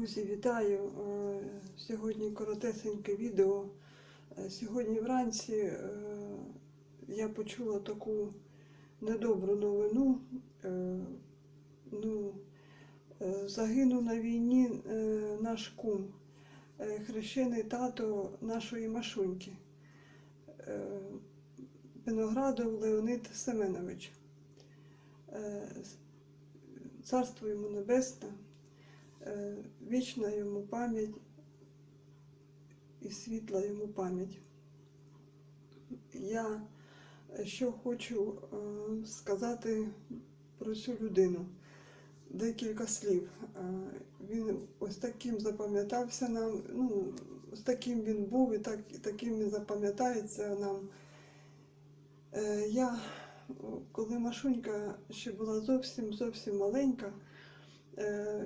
Друзі, вітаю! Е, Сьогодні коротесеньке відео. Е, Сьогодні вранці е, я почула таку недобру новину. Ну, загинув на війні наш кум, хрещений тато нашої Машуньки. Виноградов Леонид Семенович. Царство йому небесне. Е, Вічна йому пам'ять і світла йому пам'ять. Я що хочу е, сказати про цю людину. Декілька слів. Е, Він ось таким запам'ятався нам, ну, ось таким він був і так, таким він запам'ятається нам. Я, коли Машунька ще була зовсім зовсім маленька,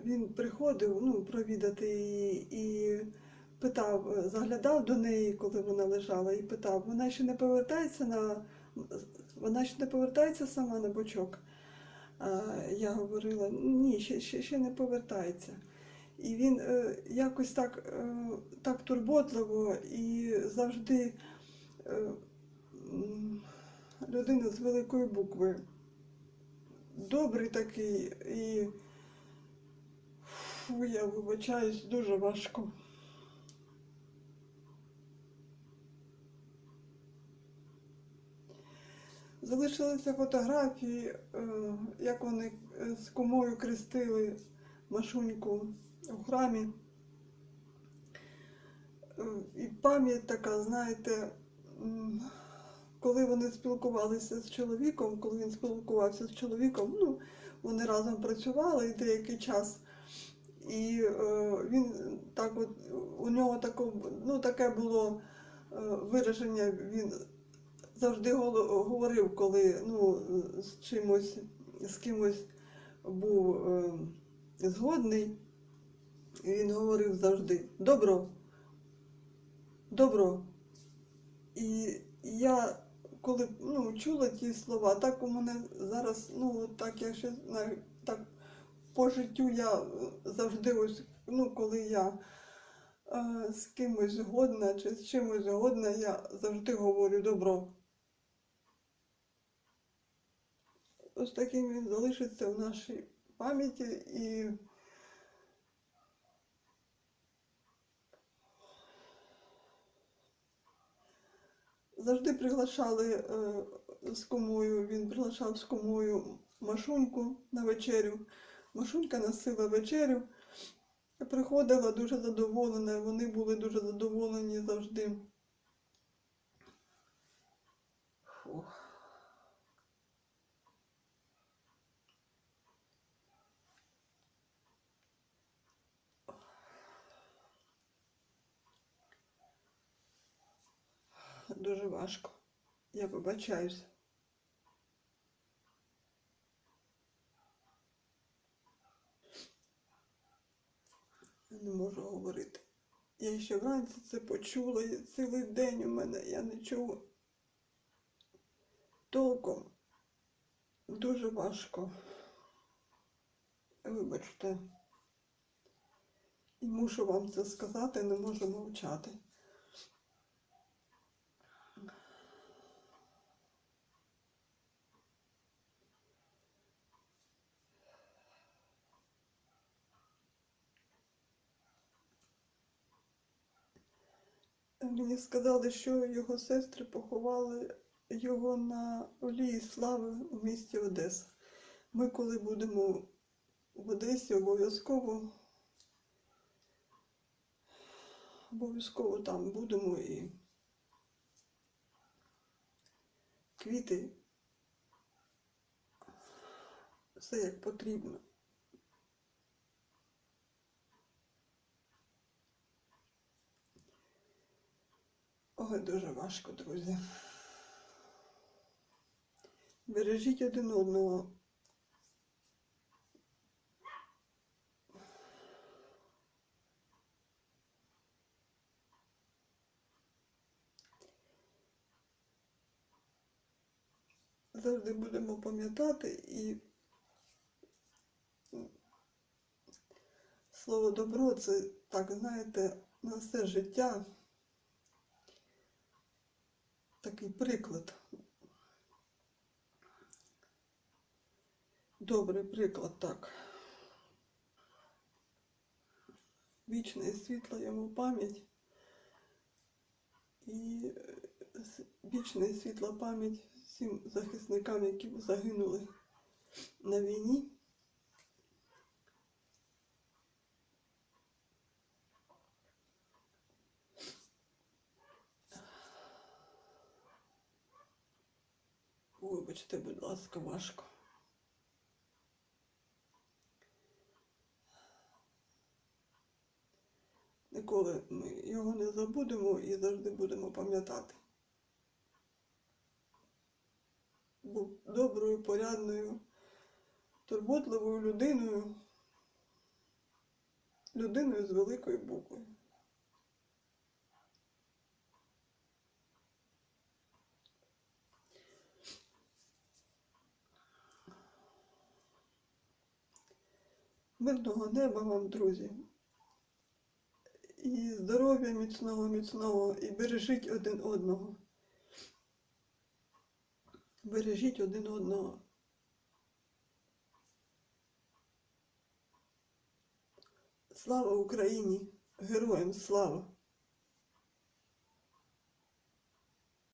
він приходив ну, провідати її і питав, е, заглядав до неї, коли вона лежала, і питав, вона ще не повертається на вона ще не повертається сама на бочок. Я говорила, ні, ще, ще, ще не повертається. І він е, якось так, е, так турботливо і завжди е, людина з великої букви. Добрий такий і фу, я вибачаюсь, дуже важко. Залишилися фотографії, е, як вони з кумою крестили Машуньку у храмі. Е, І пам'ять така, знаєте, коли вони спілкувалися з чоловіком, коли він спілкувався з чоловіком, ну, вони разом працювали і деякий час. І е, він так от, у нього тако, ну, таке було е, вираження, він завжди говорив, коли ну, з чимось, з кимось був е, згодний, і він говорив завжди добро, добро. І я коли ну, чула ті слова, так у мене зараз, ну так я ще так по життю я е, завжди ось, ну, коли я е, з кимось згодна чи з чимось згодна, я завжди говорю добро. Ось таким він залишиться в нашій пам'яті і завжди приглашали е, з кумою, він приглашав з кумою Машуньку на вечерю. Машунька носила вечерю, приходила дуже задоволена, вони були дуже задоволені завжди. Дуже важко. Я вибачаюся. Я не можу говорити. Я ще вранці це почула, і цілий день у мене я не чула. Толком. Дуже важко. Вибачте. І мушу вам це сказати, не можу мовчати. Мені сказали, що його сестри поховали його на Олії Слави у місті Одеса. Ми, коли будемо в Одесі, обов'язково обов'язково там будемо і квіти. Все як потрібно. Ой, дуже важко, друзі. Бережіть один одного. Завжди будемо пам'ятати і слово добро це так, знаєте, на все життя такий приклад. Добрий приклад, так. Вічна і світла йому пам'ять. І е, вічна і світла пам'ять всім захисникам, які загинули на війні. Вибачте, будь ласка, важко. Ніколи ми його не забудемо і завжди будемо пам'ятати. Був доброю, порядною, турботливою людиною, людиною з великої букви. Мирного неба вам, друзі. І здоров'я міцного, міцного, і бережіть один одного. Бережіть один одного. Слава Україні! Героям слава!